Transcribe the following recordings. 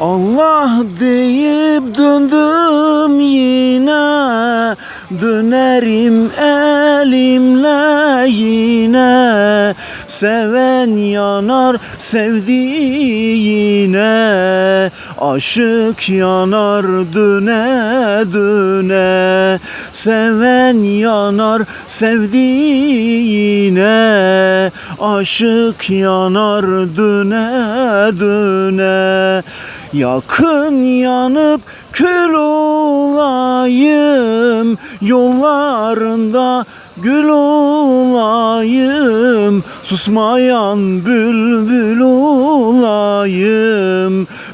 Allah deyip döndüm yine Dönerim elimle yine. Seven yanar sevdiğine Aşık yanar döne döne Seven yanar sevdiğine. Aşık yanar döne döne Yakın yanıp kül olayım Yollarında gül olayım Susmayan bülbül olayım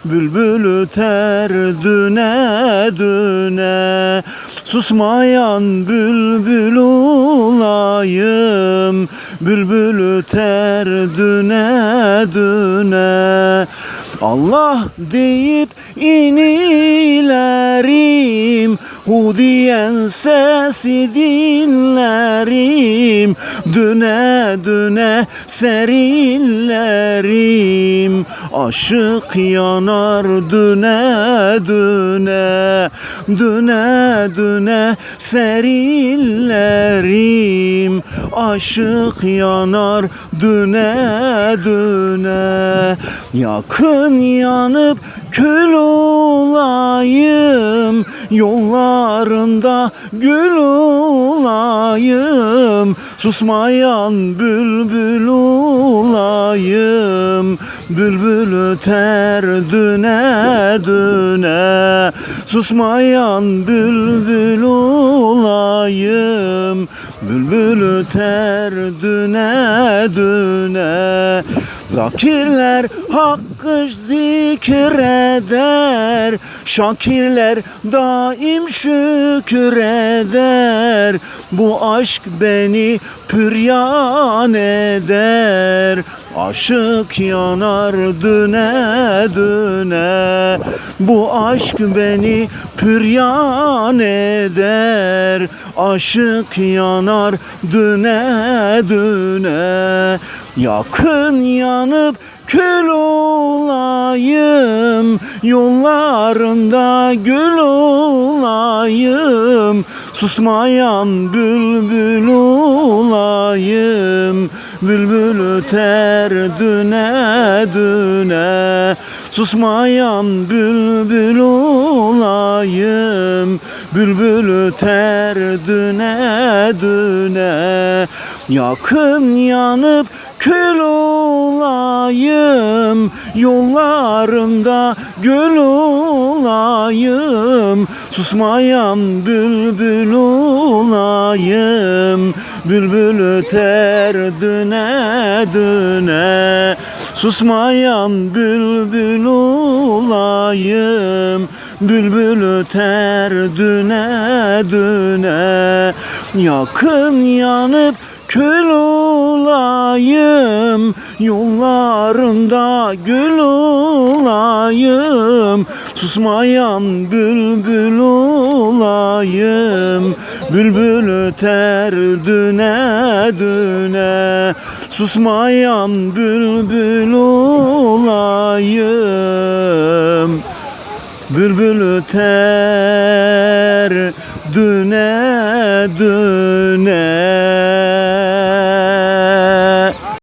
Bülbül öter düne düne. Susmayan bülbül olayım Bülbül öter düne düne Allah deyip inilerim Hu diyen sesi dinlerim. Düne düne serillerim Aşık yanar düne düne. Düne düne serillerim Aşık yanar düne düne Yakın yanıp kül olayım Yollarında gül olayım Susmayan bülbül olayım Bülbül öter düne düne Susmayan bülbül olayım Bülbül öter düne düne Zakirler hakkı zikreder. Şakirler daim şükreder. Bu aşk beni püryan eder. Aşık yanar düne düne. Bu aşk beni püryan eder. Aşık yanar düne düne Yakın yanıp kül olayım Yollarında gül olayım Susmayan bülbül olayım Bülbül öter düne düne Susmayan bülbül olayım Bülbül öter düne düne Yakın yanıp kül olayım Yollarında gül olayım Susmayan bülbül olayım Bülbül öter düne düne Susmayan bülbül olayım Bülbül öter düne düne Yakın yanıp kül olayım Yollarında gül olayım. Susmayan bülbül olayım Bülbül öter düne düne. Susmayan bülbül olayım Bülbül öter düne düne